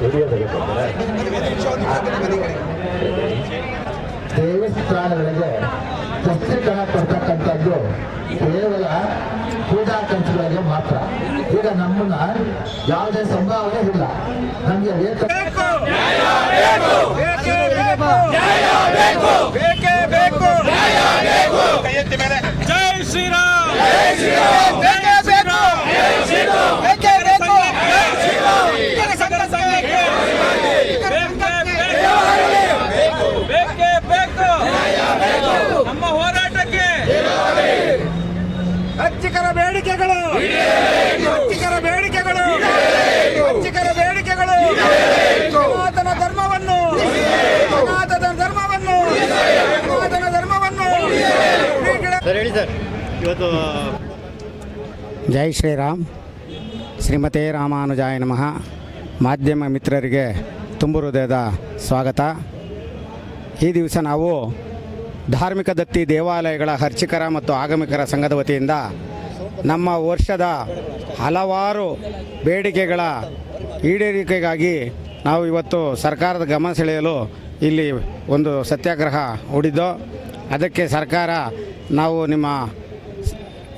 Video ತೆಗೆದುಕೊಂಡ್ರೆ ದೇವಸ್ಥಾನಗಳಿಗೆ ಪುಸ್ತಕನ ಕೊಡ್ತಕ್ಕಂಥದ್ದು ಕೇವಲ ಪೂಜಾ ಖರ್ಚುಗಳಿಗೆ ಮಾತ್ರ. ಈಗ ನಮ್ಮನ್ನ ಯಾವುದೇ ಸಂಭಾವನೆ ಇಲ್ಲ. ನಮಗೆ ಬೇಕು. ಜೈ ಶ್ರೀರಾಮ್ ಜೈ ಶ್ರೀರಾಮ್ ಬೇಕೇ ಬೇಕು ಬೇಕೇ ಬೇಕು ಸಂಘ ಸಂಘಕ್ಕೆ ಬೇಕೇ ಬೇಕು ನಮ್ಮ ಹೋರಾಟಕ್ಕೆ ಅರ್ಚಕರ ಬೇಡಿಕೆಗಳು. ಅರ್ಚಕರ ಬೇಡಿಕೆಗಳು. ಅರ್ಚಕರ ಬೇಡಿಕೆಗಳು. ಸನಾತನ ಧರ್ಮವನ್ನು. ಸನಾತನ ಧರ್ಮವನ್ನು. ಸನಾತನ ಧರ್ಮವನ್ನು. ಹೇಳಿ ಸರ್. ಇವತ್ತು ಜೈ ಶ್ರೀರಾಮ್. ಶ್ರೀಮತಿ ರಾಮಾನುಜಾಯ ನಮಃ. ಮಾಧ್ಯಮ ಮಿತ್ರರಿಗೆ ತುಂಬು ಹೃದಯದ ಸ್ವಾಗತ. ಈ ದಿವಸ ನಾವು ಧಾರ್ಮಿಕ ದತ್ತಿ ದೇವಾಲಯಗಳ ಅರ್ಚಕರ ಮತ್ತು ಆಗಮಿಕರ ಸಂಘದ ವತಿಯಿಂದ ನಮ್ಮ ವರ್ಷದ ಹಲವಾರು ಬೇಡಿಕೆಗಳ ಈಡೇರಿಕೆಗಾಗಿ ನಾವು ಇವತ್ತು ಸರ್ಕಾರದ ಗಮನ ಸೆಳೆಯಲು ಇಲ್ಲಿ ಒಂದು ಸತ್ಯಾಗ್ರಹ ಹೂಡಿದ್ದು. ಅದಕ್ಕೆ ಸರ್ಕಾರ ನಾವು ನಿಮ್ಮ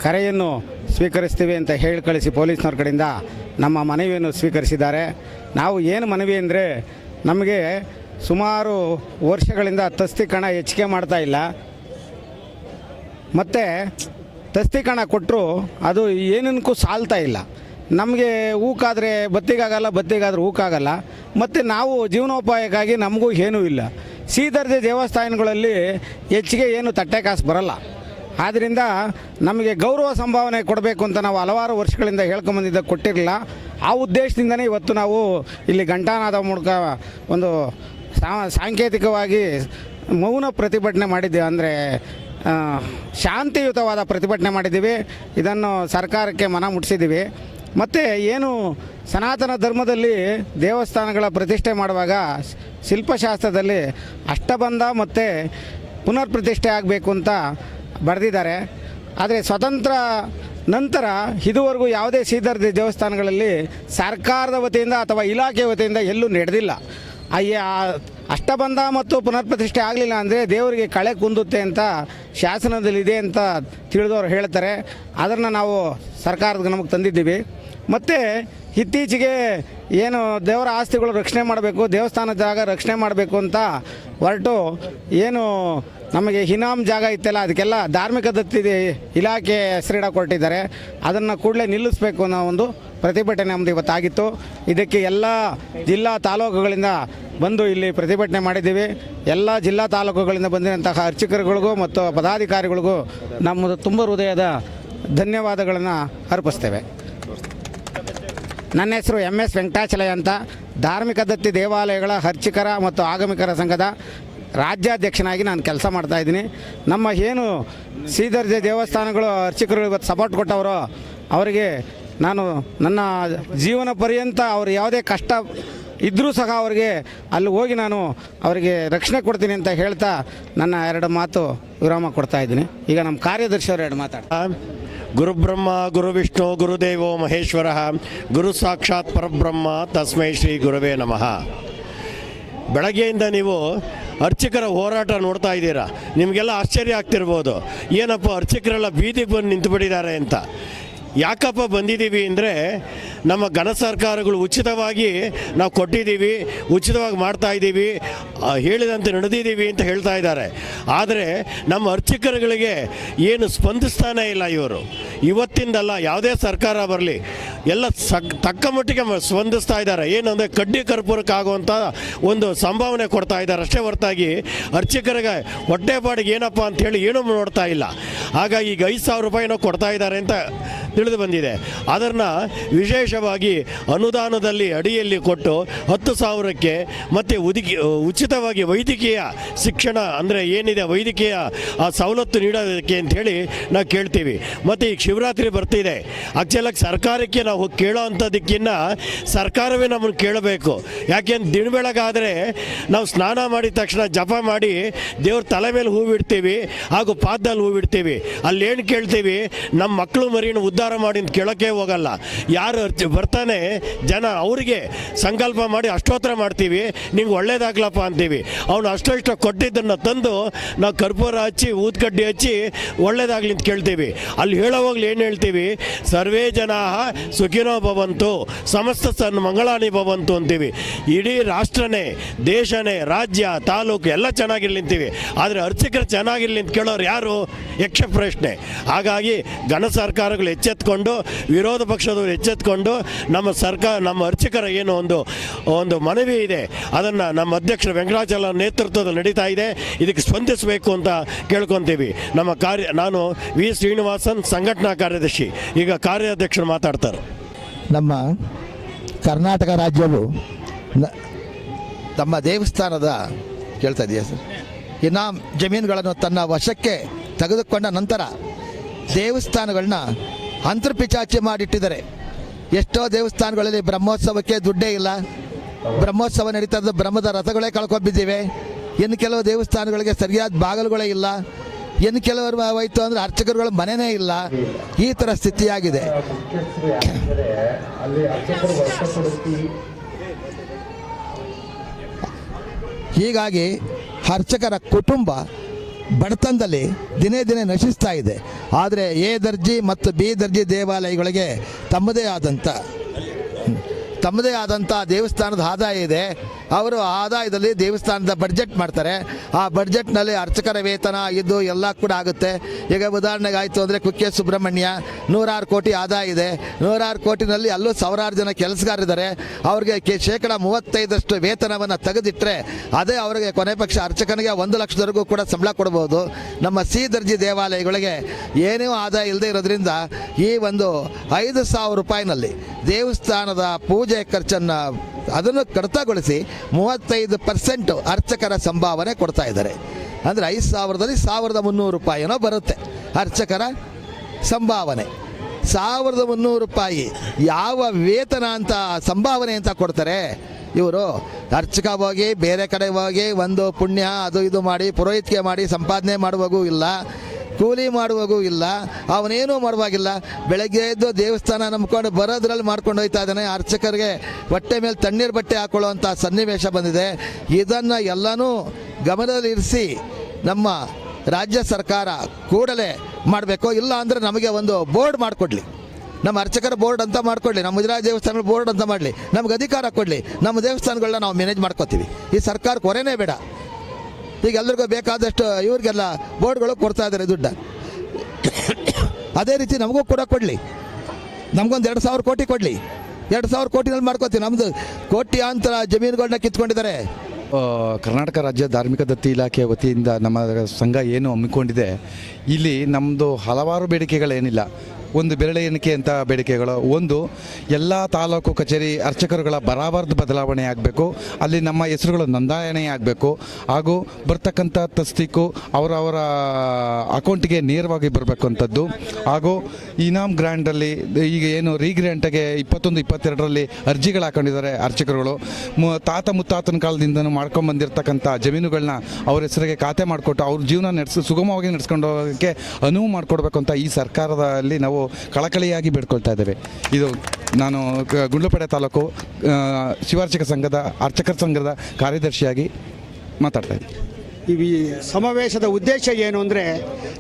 ಕರೆಯನ್ನು ಸ್ವೀಕರಿಸ್ತೀವಿ ಅಂತ ಹೇಳಿ ಕಳಿಸಿ ಪೊಲೀಸ್ನವ್ರ ಕಡೆಯಿಂದ ನಮ್ಮ ಮನವಿಯನ್ನು ಸ್ವೀಕರಿಸಿದ್ದಾರೆ. ನಾವು ಏನು ಮನವಿ ಅಂದರೆ ನಮಗೆ ಸುಮಾರು ವರ್ಷಗಳಿಂದ ತಸ್ತಿ ಕಣ ಹೆಚ್ಚಿಗೆ ಮಾಡ್ತಾ ಇಲ್ಲ. ಮತ್ತು ತಸ್ತಿ ಕಣ ಕೊಟ್ಟರು ಅದು ಏನಕ್ಕೂ ಸಾಲ್ತಾ ಇಲ್ಲ. ನಮಗೆ ಹೂಕಾದರೆ ಬತ್ತಿಗಾಗಲ್ಲ, ಬತ್ತಿಗಾದ್ರೆ ಹೂಕಾಗಲ್ಲ ಮತ್ತು ನಾವು ಜೀವನೋಪಾಯಕ್ಕಾಗಿ ನಮಗೂ ಏನೂ ಇಲ್ಲ. ಸೀದರ್ಜೆ ದೇವಸ್ಥಾನಗಳಲ್ಲಿ ಹೆಚ್ಚಿಗೆ ಏನು ತಟ್ಟೆ ಕಾಸು ಬರಲ್ಲ. ಆದ್ದರಿಂದ ನಮಗೆ ಗೌರವ ಸಂಭಾವನೆ ಕೊಡಬೇಕು ಅಂತ ನಾವು ಹಲವಾರು ವರ್ಷಗಳಿಂದ ಹೇಳ್ಕೊಂಬಂದಿದ್ದ ಕೊಟ್ಟಿರಲಿಲ್ಲ. ಆ ಉದ್ದೇಶದಿಂದನೇ ಇವತ್ತು ನಾವು ಇಲ್ಲಿ ಘಂಟಾನಾದ ಮೂಲಕ ಒಂದು ಸಾಂಕೇತಿಕವಾಗಿ ಮೌನ ಪ್ರತಿಭಟನೆ ಮಾಡಿದ್ದೇವೆ. ಅಂದರೆ ಶಾಂತಿಯುತವಾದ ಪ್ರತಿಭಟನೆ ಮಾಡಿದ್ದೀವಿ. ಇದನ್ನು ಸರ್ಕಾರಕ್ಕೆ ಮನ ಮುಟ್ಟಿಸಿದ್ದೀವಿ ಮತ್ತು ಏನು ಸನಾತನ ಧರ್ಮದಲ್ಲಿ ದೇವಸ್ಥಾನಗಳ ಪ್ರತಿಷ್ಠೆ ಮಾಡುವಾಗ ಶಿಲ್ಪಶಾಸ್ತ್ರದಲ್ಲಿ ಅಷ್ಟಬಂಧ ಮತ್ತು ಪುನರ್ ಪ್ರತಿಷ್ಠೆ ಆಗಬೇಕು ಅಂತ ಬರೆದಿದ್ದಾರೆ. ಆದರೆ ಸ್ವತಂತ್ರ ನಂತರ ಇದುವರೆಗೂ ಯಾವುದೇ ಸೀದರ್ ದೇವಸ್ಥಾನಗಳಲ್ಲಿ ಸರ್ಕಾರದ ವತಿಯಿಂದ ಅಥವಾ ಇಲಾಖೆ ವತಿಯಿಂದ ಎಲ್ಲೂ ನಡೆದಿಲ್ಲ. ಅಯ್ಯ ಅಷ್ಟಬಂಧ ಮತ್ತು ಪುನರ್ ಪ್ರತಿಷ್ಠೆ ಆಗಲಿಲ್ಲ ಅಂದರೆ ದೇವರಿಗೆ ಕಳೆ ಕುಂದುತ್ತೆ ಅಂತ ಶಾಸನದಲ್ಲಿದೆ ಅಂತ ತಿಳಿದವರು ಹೇಳ್ತಾರೆ. ಅದನ್ನು ನಾವು ಸರ್ಕಾರದ ನಮಗೆ ತಂದಿದ್ದೀವಿ. ಮತ್ತು ಇತ್ತೀಚೆಗೆ ಏನು ದೇವರ ಆಸ್ತಿಗಳು ರಕ್ಷಣೆ ಮಾಡಬೇಕು ದೇವಸ್ಥಾನದ ಜಾಗ ರಕ್ಷಣೆ ಮಾಡಬೇಕು ಅಂತ ಹೊರಟು ಏನು ನಮಗೆ ಹಿನಾಮ್ ಜಾಗ ಇತ್ತಲ್ಲ, ಅದಕ್ಕೆಲ್ಲ ಧಾರ್ಮಿಕ ದತ್ತಿ ಇಲಾಖೆ ಹೆಸರಿಡ ಕೊಟ್ಟಿದ್ದಾರೆ. ಅದನ್ನು ಕೂಡಲೇ ನಿಲ್ಲಿಸಬೇಕು ಅನ್ನೋ ಒಂದು ಪ್ರತಿಭಟನೆ ನಮ್ಮದು ಇವತ್ತಾಗಿತ್ತು. ಇದಕ್ಕೆ ಎಲ್ಲ ಜಿಲ್ಲಾ ತಾಲೂಕುಗಳಿಂದ ಬಂದು ಇಲ್ಲಿ ಪ್ರತಿಭಟನೆ ಮಾಡಿದ್ದೀವಿ. ಎಲ್ಲ ಜಿಲ್ಲಾ ತಾಲೂಕುಗಳಿಂದ ಬಂದಿರುವಂತಹ ಅರ್ಚಕರುಗಳಿಗೂ ಮತ್ತು ಪದಾಧಿಕಾರಿಗಳಿಗೂ ನಮ್ಮದು ತುಂಬ ಹೃದಯದ ಧನ್ಯವಾದಗಳನ್ನು ಅರ್ಪಿಸ್ತೇವೆ. ನನ್ನ ಹೆಸರು ಎಂ ಎಸ್ ವೆಂಕಟಾಚಲಯ ಅಂತ. ಧಾರ್ಮಿಕ ದತ್ತಿ ದೇವಾಲಯಗಳ ಅರ್ಚಕರ ಮತ್ತು ಆಗಮಿಕರ ಸಂಘದ ರಾಜ್ಯಾಧ್ಯಕ್ಷನಾಗಿ ನಾನು ಕೆಲಸ ಮಾಡ್ತಾ ಇದ್ದೀನಿ. ನಮ್ಮ ಏನು ಶ್ರೀದರ್ಜೆ ದೇವಸ್ಥಾನಗಳು ಅರ್ಚಕರು ಇವತ್ತು ಸಪೋರ್ಟ್ ಕೊಟ್ಟವರು ಅವರಿಗೆ ನಾನು ನನ್ನ ಜೀವನ ಪರ್ಯಂತ ಅವರು ಯಾವುದೇ ಕಷ್ಟ ಇದ್ದರೂ ಸಹ ಅವರಿಗೆ ಅಲ್ಲಿ ಹೋಗಿ ನಾನು ಅವರಿಗೆ ರಕ್ಷಣೆ ಕೊಡ್ತೀನಿ ಅಂತ ಹೇಳ್ತಾ ನನ್ನ ಎರಡು ಮಾತು ವಿರಾಮ ಕೊಡ್ತಾ ಇದ್ದೀನಿ. ಈಗ ನಮ್ಮ ಕಾರ್ಯದರ್ಶಿ ಅವರು ಎರಡು ಮಾತಾಡ್ತಾರೆ. ಗುರುಬ್ರಹ್ಮ, ಗುರು ವಿಷ್ಣು ಗುರುದೇವೋ ಮಹೇಶ್ವರ, ಗುರು ಸಾಕ್ಷಾತ್ ಪರಬ್ರಹ್ಮ, ತಸ್ಮೈ ಶ್ರೀ ಗುರುವೇ ನಮಃ. ಬೆಳಗ್ಗೆಯಿಂದ ನೀವು ಅರ್ಚಕರ ಹೋರಾಟ ನೋಡ್ತಾ ಇದ್ದೀರಾ? ನಿಮಗೆಲ್ಲ ಆಶ್ಚರ್ಯ ಆಗ್ತಿರ್ಬೋದು. ಏನಪ್ಪ, ಅರ್ಚಕರೆಲ್ಲ ಬೀದಿಗೆ ಬಂದು ನಿಂತುಬಿಟ್ಟಿದ್ದಾರೆ ಅಂತ. ಯಾಕಪ್ಪ ಬಂದಿದ್ದೀವಿ ಅಂದರೆ ನಮ್ಮ ಘನ ಸರ್ಕಾರಗಳು ಉಚಿತವಾಗಿ ನಾವು ಕೊಟ್ಟಿದ್ದೀವಿ, ಉಚಿತವಾಗಿ ಮಾಡ್ತಾ ಇದ್ದೀವಿ ಹೇಳಿದಂತೆ ನಡೆದಿದ್ದೀವಿ ಅಂತ ಹೇಳ್ತಾ ಇದ್ದಾರೆ. ಆದರೆ ನಮ್ಮ ಅರ್ಚಕರುಗಳಿಗೆ ಏನು ಸ್ಪಂದಿಸ್ತಾನೇ ಇಲ್ಲ ಇವರು. ಇವತ್ತಿಂದಲ್ಲ ಯಾವುದೇ ಸರ್ಕಾರ ಬರಲಿ ಎಲ್ಲ ಸಕ್ ತಕ್ಕ ಮಟ್ಟಿಗೆ ಸ್ಪಂದಿಸ್ತಾ ಇದ್ದಾರೆ. ಏನಂದರೆ ಕಡ್ಡಿ ಕರ್ಪೂರಕ್ಕಾಗುವಂಥ ಒಂದು ಸಂಭಾವನೆ ಕೊಡ್ತಾ ಇದ್ದಾರೆ. ಅಷ್ಟೇ ಹೊರತಾಗಿ ಅರ್ಚಕರಿಗೆ ಹೊಟ್ಟೆಪಾಡಿಗೆ ಏನಪ್ಪ ಅಂಥೇಳಿ ಏನೂ ನೋಡ್ತಾ ಇಲ್ಲ. ಹಾಗಾಗಿ ಈಗ ಐದು ಸಾವಿರ ರೂಪಾಯಿನೋ ಕೊಡ್ತಾ ಇದ್ದಾರೆ ಅಂತ ತಿಳಿದು ಬಂದಿದೆ. ಅದನ್ನು ವಿಶೇಷವಾಗಿ ಅನುದಾನದಲ್ಲಿ ಅಡಿಯಲ್ಲಿ ಕೊಟ್ಟು ಹತ್ತು ಸಾವಿರಕ್ಕೆ ಮತ್ತು ಉದಿಕಿ ಉಚಿತವಾಗಿ ವೈದ್ಯಕೀಯ ಶಿಕ್ಷಣ ಅಂದರೆ ಏನಿದೆ ವೈದ್ಯಕೀಯ ಆ ಸವಲತ್ತು ನೀಡೋದಕ್ಕೆ ಅಂಥೇಳಿ ನಾವು ಕೇಳ್ತೀವಿ. ಮತ್ತು ಈಗ ಶಿವರಾತ್ರಿ ಬರ್ತಿದೆ. ಆಕ್ಚುಲಾಗಿ ಸರ್ಕಾರಕ್ಕೆ ನಾವು ಕೇಳೋ ಸರ್ಕಾರವೇ ನಮ್ಮನ್ನು ಕೇಳಬೇಕು. ಯಾಕೆಂದ್ರೆ ದಿನ ಬೆಳಗಾದರೆ ನಾವು ಸ್ನಾನ ಮಾಡಿದ ತಕ್ಷಣ ಜಪ ಮಾಡಿ ದೇವ್ರ ತಲೆ ಮೇಲೆ ಹೂ ಬಿಡ್ತೀವಿ ಹಾಗೂ ಪಾದದಲ್ಲಿ ಹೂ ಬಿಡ್ತೀವಿ ಅಲ್ಲಿ ಏನು ಕೇಳ್ತೀವಿ? ನಮ್ಮ ಮಕ್ಕಳು ಮರಿನ ಉದ್ಧಾರ ಮಾಡಿ ಅಂತ ಕೇಳೋಕ್ಕೆ ಹೋಗಲ್ಲ. ಯಾರು ಬರ್ತಾನೆ ಜನ ಅವರಿಗೆ ಸಂಕಲ್ಪ ಮಾಡಿ ಅಷ್ಟೋತ್ತರ ಮಾಡ್ತೀವಿ. ನಿಂಗೆ ಒಳ್ಳೇದಾಗ್ಲಪ್ಪ ಅಂತೀವಿ. ಅವನು ಅಷ್ಟಷ್ಟು ಕೊಟ್ಟಿದ್ದನ್ನು ತಂದು ನಾವು ಕರ್ಪೂರ ಹಚ್ಚಿ, ಊದ್ಕಡ್ಡಿ ಹಚ್ಚಿ ಒಳ್ಳೇದಾಗ್ಲಿ ಅಂತ ಕೇಳ್ತೀವಿ. ಅಲ್ಲಿ ಹೇಳೋವಾಗ್ಲಿ ಏನು ಹೇಳ್ತೀವಿ? ಸರ್ವೇ ಜನ ಸುಖಿನೋ ಭವಂತು ಸಮಸ್ತ ಸನ್ ಮಂಗಳಾನಿ ಭವಂತು ಅಂತೀವಿ. ಇಡೀ ರಾಷ್ಟ್ರನೇ, ದೇಶನೇ, ರಾಜ್ಯ, ತಾಲೂಕು ಎಲ್ಲ ಚೆನ್ನಾಗಿರ್ಲಿ ಅಂತೀವಿ ಆದರೆ ಅರ್ಚಕರು ಚೆನ್ನಾಗಿರ್ಲಿ ಅಂತ ಕೇಳೋರು ಯಾರು? ಯಕ್ಷ ಪ್ರಶ್ನೆ. ಹಾಗಾಗಿ ಘನ ಸರ್ಕಾರಗಳು ಎಚ್ಚೆತ್ಕೊಂಡು, ವಿರೋಧ ಪಕ್ಷದವರು ಎಚ್ಚೆತ್ಕೊಂಡು, ನಮ್ಮ ಸರ್ಕಾರ, ನಮ್ಮ ಅರ್ಚಕರ ಏನು ಒಂದು ಒಂದು ಮನವಿ ಇದೆ, ಅದನ್ನು ನಮ್ಮ ಅಧ್ಯಕ್ಷ ವೆಂಕಟಾಚಲ ನೇತೃತ್ವದಲ್ಲಿ ನಡೀತಾ ಇದೆ. ಇದಕ್ಕೆ ಸ್ಪಂದಿಸಬೇಕು ಅಂತ ಕೇಳ್ಕೊತೀವಿ. ನಮ್ಮ ಕಾರ್ಯ, ನಾನು ವಿ ಶ್ರೀನಿವಾಸನ್, ಸಂಘಟನಾ ಕಾರ್ಯದರ್ಶಿ. ಈಗ ಕಾರ್ಯಾಧ್ಯಕ್ಷರು ಮಾತಾಡ್ತಾರೆ. ನಮ್ಮ ಕರ್ನಾಟಕ ರಾಜ್ಯವು ನಮ್ಮ ದೇವಸ್ಥಾನದ ಕೇಳ್ತಾ ಇದೆಯಾ ಸರ್? ಇನಾಮ್ ಜಮೀನುಗಳನ್ನು ತನ್ನ ವಶಕ್ಕೆ ತೆಗೆದುಕೊಂಡ ನಂತರ ದೇವಸ್ಥಾನಗಳನ್ನ ಅಂತರ್ಪಿಚಾಚಿ ಮಾಡಿಟ್ಟಿದ್ದಾರೆ. ಎಷ್ಟೋ ದೇವಸ್ಥಾನಗಳಲ್ಲಿ ಬ್ರಹ್ಮೋತ್ಸವಕ್ಕೆ ದುಡ್ಡೇ ಇಲ್ಲ. ಬ್ರಹ್ಮೋತ್ಸವ ನಡೀತಾ ಇದ್ದ ಬ್ರಹ್ಮದ ರಥಗಳೇ ಕಳ್ಕೊಂಬಿದ್ದೀವಿ ಇನ್ನು ಕೆಲವು ದೇವಸ್ಥಾನಗಳಿಗೆ ಸರಿಯಾದ ಬಾಗಿಲುಗಳೇ ಇಲ್ಲ. ಇನ್ನು ಕೆಲವರು ಹೋಯ್ತು ಅಂದರೆ ಅರ್ಚಕರುಗಳ ಮನೆಯೇ ಇಲ್ಲ. ಈ ಥರ ಸ್ಥಿತಿಯಾಗಿದೆ. ಹೀಗಾಗಿ ಅರ್ಚಕರ ಕುಟುಂಬ ಬಡತನದಲ್ಲಿ ದಿನೇ ದಿನೇ ನಶಿಸ್ತಾ ಇದೆ. ಆದರೆ ಎ ದರ್ಜಿ ಮತ್ತು ಬಿ ದರ್ಜಿ ದೇವಾಲಯಗಳಿಗೆ ತಮ್ಮದೇ ಆದಂಥ ತಮ್ಮದೇ ಆದಂಥ ದೇವಸ್ಥಾನದ ಆದಾಯ ಇದೆ. ಅವರು ಆದಾಯದಲ್ಲಿ ದೇವಸ್ಥಾನದ ಬಡ್ಜೆಟ್ ಮಾಡ್ತಾರೆ. ಆ ಬಡ್ಜೆಟ್ನಲ್ಲಿ ಅರ್ಚಕರ ವೇತನ ಇದ್ದು ಎಲ್ಲ ಕೂಡ ಆಗುತ್ತೆ. ಈಗ ಉದಾಹರಣೆಗೆ ಆಯಿತು ಅಂದರೆ ಕುಕ್ಕೆ ಸುಬ್ರಹ್ಮಣ್ಯ ನೂರಾರು ಕೋಟಿ ಆದಾಯ ಇದೆ. ನೂರಾರು ಕೋಟಿನಲ್ಲಿ ಅಲ್ಲೂ ಸಾವಿರಾರು ಜನ ಕೆಲಸಗಾರಿದ್ದಾರೆ ಅವ್ರಿಗೆ ಕೆ ಶೇಕಡ ಮೂವತ್ತೈದಷ್ಟು ವೇತನವನ್ನು ತೆಗೆದಿಟ್ಟರೆ ಅದೇ ಅವರಿಗೆ ಕೊನೆ ಪಕ್ಷ ಅರ್ಚಕನಿಗೆ ಒಂದು ಲಕ್ಷದವರೆಗೂ ಕೂಡ ಸಂಬಳ ಕೊಡ್ಬೋದು. ನಮ್ಮ ಸಿ ದರ್ಜಿ ದೇವಾಲಯಗಳಿಗೆ ಏನೂ ಆದಾಯ ಇಲ್ಲದೆ ಇರೋದ್ರಿಂದ ಈ ಒಂದು ಐದು ಸಾವಿರ ರೂಪಾಯಿನಲ್ಲಿ ದೇವಸ್ಥಾನದ ಪೂಜೆ ಖರ್ಚನ್ನು ಅದನ್ನು ಕಡಿತಗೊಳಿಸಿ ಮೂವತ್ತೈದು ಪರ್ಸೆಂಟ್ ಅರ್ಚಕರ ಸಂಭಾವನೆ ಕೊಡ್ತಾ ಇದ್ದಾರೆ. ಅಂದರೆ ಐದು ಸಾವಿರದಲ್ಲಿ ಸಾವಿರದ ಮುನ್ನೂರು ರೂಪಾಯಿನೋ ಬರುತ್ತೆ ಅರ್ಚಕರ ಸಂಭಾವನೆ. ಸಾವಿರದ ಮುನ್ನೂರು ರೂಪಾಯಿ ಯಾವ ವೇತನ ಅಂತ ಸಂಭಾವನೆ ಅಂತ ಕೊಡ್ತಾರೆ? ಇವರು ಅರ್ಚಕ ಹೋಗಿ, ಬೇರೆ ಕಡೆ ಹೋಗಿ, ಒಂದು ಪುಣ್ಯ ಅದು ಇದು ಮಾಡಿ ಪುರೋಹಿತಿಕೆ ಮಾಡಿ, ಸಂಪಾದನೆ ಮಾಡುವಾಗೂ ಇಲ್ಲ. ಕೂಲಿ ಮಾಡುವಾಗೂ ಇಲ್ಲ, ಅವನೇನೂ ಮಾಡುವಾಗಿಲ್ಲ. ಬೆಳಗ್ಗೆ ಎದ್ದು ದೇವಸ್ಥಾನ ನಂಬ್ಕೊಂಡು ಬರೋದ್ರಲ್ಲಿ ಮಾಡ್ಕೊಂಡು ಹೋಯ್ತಾ ಇದ್ದಾನೆ ಅರ್ಚಕರಿಗೆ. ಹೊಟ್ಟೆ ಮೇಲೆ ತಣ್ಣೀರು ಬಟ್ಟೆ ಹಾಕೊಳ್ಳುವಂಥ ಸನ್ನಿವೇಶ ಬಂದಿದೆ. ಇದನ್ನು ಎಲ್ಲನೂ ಗಮನದಲ್ಲಿರಿಸಿ ನಮ್ಮ ರಾಜ್ಯ ಸರ್ಕಾರ ಕೂಡಲೇ ಮಾಡಬೇಕು, ಇಲ್ಲ ಅಂದರೆ ನಮಗೆ ಒಂದು ಬೋರ್ಡ್ ಮಾಡಿಕೊಡ್ಲಿ. ನಮ್ಮ ಅರ್ಚಕರ ಬೋರ್ಡ್ ಅಂತ ಮಾಡ್ಕೊಡ್ಲಿ, ನಮ್ಮ ಮುಜರಾಯ ದೇವಸ್ಥಾನಗಳ ಬೋರ್ಡ್ ಅಂತ ಮಾಡಲಿ. ನಮ್ಗೆ ಅಧಿಕಾರ ಕೊಡಲಿ. ನಮ್ಮ ದೇವಸ್ಥಾನಗಳನ್ನ ನಾವು ಮ್ಯಾನೇಜ್ ಮಾಡ್ಕೋತೀವಿ. ಈ ಸರ್ಕಾರ ಕೊರೆನೇ ಬೇಡ. ಈಗ ಎಲ್ರಿಗೂ ಬೇಕಾದಷ್ಟು ಇವ್ರಿಗೆಲ್ಲ ಬೋರ್ಡ್ಗಳು ಕೊಡ್ತಾ ಇದ್ದಾರೆ ದುಡ್ಡ. ಅದೇ ರೀತಿ ನಮಗೂ ಕೂಡ ಕೊಡಲಿ. ನಮಗೊಂದು ಎರಡು ಸಾವಿರ ಕೋಟಿ ಕೊಡಲಿ. ಎರಡು ಸಾವಿರ ಕೋಟಿನಲ್ಲಿ ಮಾಡ್ಕೋತೀವಿ. ನಮ್ಮದು ಕೋಟ್ಯಾಂತರ ಜಮೀನುಗಳನ್ನ ಕಿತ್ಕೊಂಡಿದ್ದಾರೆ. ಕರ್ನಾಟಕ ರಾಜ್ಯ ಧಾರ್ಮಿಕ ದತ್ತಿ ಇಲಾಖೆ ವತಿಯಿಂದ ನಮ್ಮ ಸಂಘ ಏನು ಹಮ್ಮಿಕೊಂಡಿದೆ, ಇಲ್ಲಿ ನಮ್ಮದು ಹಲವಾರು ಬೇಡಿಕೆಗಳೇನಿಲ್ಲ. ಒಂದು ಬೆರಳೆ ಎಣಿಕೆ ಅಂತ ಬೇಡಿಕೆಗಳು. ಒಂದು, ಎಲ್ಲ ತಾಲೂಕು ಕಚೇರಿ ಅರ್ಚಕರುಗಳ ಬರಾಬರ್ದು ಬದಲಾವಣೆ ಆಗಬೇಕು. ಅಲ್ಲಿ ನಮ್ಮ ಹೆಸರುಗಳು ನೋಂದಾಯಣೆ ಆಗಬೇಕು. ಹಾಗೂ ಬರ್ತಕ್ಕಂಥ ತಸ್ತಿಕು ಅವರವರ ಅಕೌಂಟಿಗೆ ನೇರವಾಗಿ ಬರಬೇಕು ಅಂಥದ್ದು ಹಾಗೂ ಇನಾಮ್ ಗ್ರ್ಯಾಂಡಲ್ಲಿ, ಈಗ ಏನು ರೀಗ್ರ್ಯಾಂಟ್ಗೆ ಇಪ್ಪತ್ತೊಂದು, ಇಪ್ಪತ್ತೆರಡರಲ್ಲಿ ಅರ್ಜಿಗಳು ಹಾಕೊಂಡಿದ್ದಾರೆ ಅರ್ಚಕರುಗಳು. ತಾತ ಮುತ್ತಾತನ ಕಾಲದಿಂದನೂ ಮಾಡ್ಕೊಂಡು ಬಂದಿರತಕ್ಕಂಥ ಜಮೀನುಗಳನ್ನ ಅವ್ರ ಹೆಸರಿಗೆ ಖಾತೆ ಮಾಡಿಕೊಟ್ಟು ಅವ್ರ ಜೀವನ ನಡೆಸಿ, ಸುಗಮವಾಗಿ ನಡೆಸ್ಕೊಂಡು ಹೋಗೋಕ್ಕೆ ಅನುವು ಮಾಡಿಕೊಡ್ಬೇಕು ಅಂತ ಈ ಸರ್ಕಾರದಲ್ಲಿ ನಾವು ಕಳಕಳಿಯಾಗಿ ಬೇಡ್ಕೊಳ್ತಾ ಇದ್ದೇವೆ. ಇದು ನಾನು ಗುಂಡ್ಲುಪೇಟೆ ತಾಲೂಕು ಶಿವಾರ್ಚಕ ಸಂಘದ ಅರ್ಚಕರ ಸಂಘದ ಕಾರ್ಯದರ್ಶಿಯಾಗಿ ಮಾತಾಡ್ತಾ ಇದ್ದೀನಿ. ಈ ಸಮಾವೇಶದ ಉದ್ದೇಶ ಏನು ಅಂದರೆ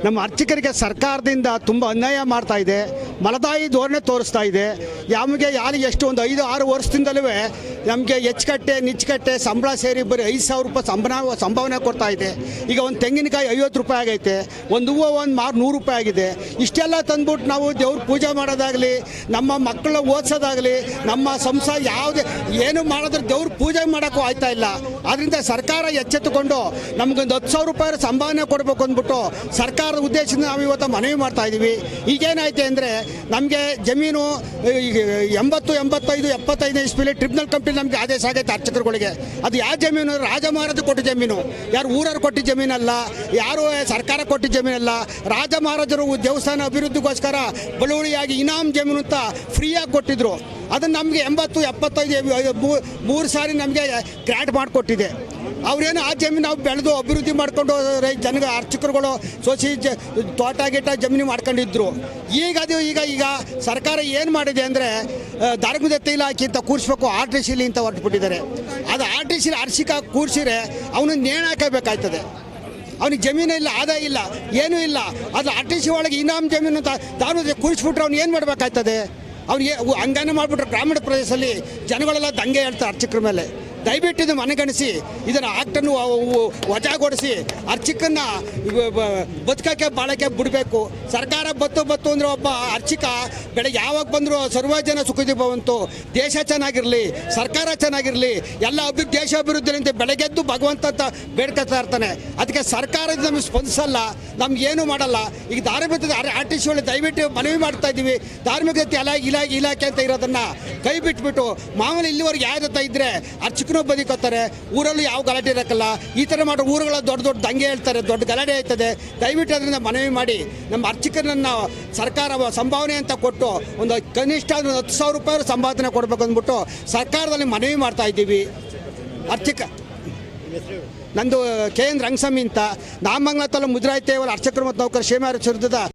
ನಮ್ಮ ಅರ್ಚಕರಿಗೆ ಸರ್ಕಾರದಿಂದ ತುಂಬ ಅನ್ಯಾಯ ಮಾಡ್ತಾ ಇದೆ, ಮಲದಾಯಿ ಧೋರಣೆ ತೋರಿಸ್ತಾ ಇದೆ. ನಮಗೆ ಯಾರಿಗೆ ಎಷ್ಟು ಒಂದು ಐದು, ಆರು ವರ್ಷದಿಂದಲೂ ನಮಗೆ ಹೆಚ್ಚುಕಟ್ಟೆ ನಿಚ್ಚುಕಟ್ಟೆ ಸಂಬಳ ಸೇರಿ ಬರೀ ಐದು ಸಾವಿರ ರೂಪಾಯಿ ಸಂಬಳ, ಸಂಭಾವನೆ ಕೊಡ್ತಾ ಇದೆ. ಈಗ ಒಂದು ತೆಂಗಿನಕಾಯಿ ಐವತ್ತು ರೂಪಾಯಿ ಆಗೈತೆ, ಒಂದು ಹೂವು ಒಂದು ಮಾರು ನೂರು ರೂಪಾಯಿ ಆಗಿದೆ. ಇಷ್ಟೆಲ್ಲ ತಂದ್ಬಿಟ್ಟು ನಾವು ದೇವ್ರ ಪೂಜೆ ಮಾಡೋದಾಗಲಿ, ನಮ್ಮ ಮಕ್ಕಳ ಓದಿಸೋದಾಗಲಿ, ನಮ್ಮ ಸಂಸಾರ ಯಾವುದೇ ಏನು ಮಾಡಿದ್ರೆ ದೇವ್ರ ಪೂಜೆ ಮಾಡೋಕ್ಕೂ ಆಯ್ತಾ ಇಲ್ಲ. ಅದರಿಂದ ಸರ್ಕಾರ ಎಚ್ಚೆತ್ತುಕೊಂಡು ನಮ್ಗೊಂದು ಹತ್ತು ಸಾವಿರ ರೂಪಾಯಿ ಸಂಭಾವನೆ ಕೊಡಬೇಕು ಅಂದ್ಬಿಟ್ಟು ಸರ್ಕಾರದ ಉದ್ದೇಶದಿಂದ ನಾವು ಇವತ್ತು ಮನವಿ ಮಾಡ್ತಾ ಇದ್ದೀವಿ. ಈಗೇನಾಯ್ತು ಅಂದರೆ ನಮಗೆ ಜಮೀನು ಎಂಬತ್ತು, ಎಂಬತ್ತೈದು ಎಪ್ಪತ್ತೈದು ಇಸ್ಪಿಲಿ ಟ್ರಿಬ್ಯುನಲ್ ಕಂಪ್ನಿ ನಮಗೆ ಆದೇಶ ಆಗೈತೆ ಅರ್ಚಕರುಗಳಿಗೆ. ಅದು ಯಾವ ಜಮೀನು? ರಾಜ ಮಹಾರಾಜ ಕೊಟ್ಟ ಜಮೀನು. ಯಾರು ಊರವ್ರು ಕೊಟ್ಟ ಜಮೀನಲ್ಲ, ಯಾರು ಸರ್ಕಾರ ಕೊಟ್ಟ ಜಮೀನಲ್ಲ ರಾಜ ಮಹಾರಾಜರು ದೇವಸ್ಥಾನ ಅಭಿವೃದ್ಧಿಗೋಸ್ಕರ ಬಳುವಳಿಯಾಗಿ ಇನಾಮ್ ಜಮೀನು ಅಂತ ಫ್ರೀಯಾಗಿ ಕೊಟ್ಟಿದ್ರು. ಅದನ್ನು ನಮಗೆ ಎಂಬತ್ತು, ಎಪ್ಪತ್ತೈದು ಮೂರು ಸಾರಿ ನಮಗೆ ಗ್ರ್ಯಾಂಟ್ ಮಾಡಿಕೊಟ್ಟಿದೆ. ಅವ್ರೇನು ಆ ಜಮೀನು ನಾವು ಬೆಳೆದು ಅಭಿವೃದ್ಧಿ ಮಾಡ್ಕೊಂಡು ರೈ ಜನ ಅರ್ಚಕರುಗಳು ಸೋಸಿ ಜ ತೋಟ ಗೀಟ ಜಮೀನು ಮಾಡ್ಕೊಂಡಿದ್ರು. ಈಗ ಅದು ಈಗ ಈಗ ಸರ್ಕಾರ ಏನು ಮಾಡಿದೆ ಅಂದರೆ ಧಾರ್ಮಿಕ ಹಾಕಿ ಅಂತ ಕೂರಿಸ್ಬೇಕು, ಆರ್ ಟಿ ಸಿಲಿ ಅಂತ ಹೊರಟುಬಿಟ್ಟಿದ್ದಾರೆ. ಅದು ಆರ್ ಟಿ ಸಿಲಿ ಅರ್ಸಿಕ ಕೂರಿಸಿದ್ರೆ ಅವನು ನೇಣು ಹಾಕಬೇಕಾಯ್ತದೆ. ಅವನಿಗೆ ಜಮೀನು ಇಲ್ಲ, ಆದಾಯ ಇಲ್ಲ, ಏನೂ ಇಲ್ಲ. ಅದು ಆರ್ ಟಿ ಸಿ ಒಳಗೆ ಇನಾಮ್ ಜಮೀನು ಅಂತ ಧಾರ್ಮಿಕ ಕೂರಿಸ್ಬಿಟ್ರೆ ಅವ್ನು ಏನು ಮಾಡಬೇಕಾಯ್ತದೆ? ಅವ್ನಿಗೆ ಹಂಗಾನೆ ಮಾಡಿಬಿಟ್ರೆ ಗ್ರಾಮೀಣ ಪ್ರದೇಶದಲ್ಲಿ ಜನಗಳೆಲ್ಲ ದಂಗೆ ಹೇಳ್ತಾರೆ ಅರ್ಚಕರ ಮೇಲೆ. ದಯವಿಟ್ಟು ಇದನ್ನು ಮನಗಣಿಸಿ ಇದರ ಆಕ್ಟನ್ನು ವಜಾಗೊಳಿಸಿ, ಅರ್ಚಕನ್ನ ಬದುಕಕ್ಕೆ, ಬಾಳಕ್ಕೆ ಬಿಡಬೇಕು. ಸರ್ಕಾರ ಬತ್ತು ಬತ್ತು ಅಂದರೆ ಒಬ್ಬ ಅರ್ಚಕ ಬೆಳಗ್ಗೆ ಯಾವಾಗ ಬಂದರೂ ಸರ್ವ ಜನ ಸುಖದಿ ಬಂತು ದೇಶ ಚೆನ್ನಾಗಿರಲಿ, ಸರ್ಕಾರ ಚೆನ್ನಾಗಿರಲಿ, ಎಲ್ಲ ಅಭಿ, ದೇಶ ಅಭಿವೃದ್ಧಿಯಿಂದ ಬೆಳಗ್ಗೆದ್ದು ಭಗವಂತ ಬೇಡ್ಕೊತಾ ಇರ್ತಾನೆ. ಅದಕ್ಕೆ ಸರ್ಕಾರದ ನಮಗೆ ಸ್ಪಂದಿಸಲ್ಲ, ನಮ್ಗೆ ಏನು ಮಾಡಲ್ಲ. ಈಗ ಧಾರ್ಮಿಕ ಆರ್ ದಯವಿಟ್ಟು ಮನವಿ ಮಾಡ್ತಾ ಇದ್ದೀವಿ. ಧಾರ್ಮಿಕತೆ ಅಲ ಇಲಾಖೆ ಇಲಾಖೆ ಅಂತ ಇರೋದನ್ನ ಕೈ ಬಿಟ್ಬಿಟ್ಟು, ಮಾಮೂಲಿ ಇಲ್ಲಿವರೆಗೆ ಇದ್ದರೆ ಇದ್ರೆ ಅರ್ಚಕನೂ ಬದುಕೋತಾರೆ ಊರಲ್ಲೂ ಯಾವ ಗಲಾಟೆ ಇರೋಕ್ಕಲ್ಲ. ಈ ಥರ ಮಾಡೋ ಊರುಗಳ ದೊಡ್ಡ ದೊಡ್ಡ ದಂಗೆ ಹೇಳ್ತಾರೆ, ದೊಡ್ಡ ಗಲಾಟೆ ಆಯ್ತದೆ. ದಯವಿಟ್ಟು ಅದರಿಂದ ಮನವಿ ಮಾಡಿ. ನಮ್ಮ ಅರ್ಚಕರನ್ನ ಸರ್ಕಾರ ಸಂಭಾವನೆ ಅಂತ ಕೊಟ್ಟು ಒಂದು ಕನಿಷ್ಠ ಒಂದು ಹತ್ತು ಸಾವಿರ ರೂಪಾಯಿ ಸಂಪಾದನೆ ಕೊಡಬೇಕು ಅಂದ್ಬಿಟ್ಟು ಸರ್ಕಾರದಲ್ಲಿ ಮನವಿ ಮಾಡ್ತಾ ಇದ್ದೀವಿ. ಅರ್ಚಕ, ನಂದು ಕೆ ಎನ್ ರಂಗಸ್ವಾಮಿ ಅಂತ. ನಾಮಂಗಲ ತಾಲೂಕು ಮುದ್ರಾಯಿತೇವರ ಅರ್ಚಕರು ಮತ್ತು ನೌಕರ ಶೇಮಾರ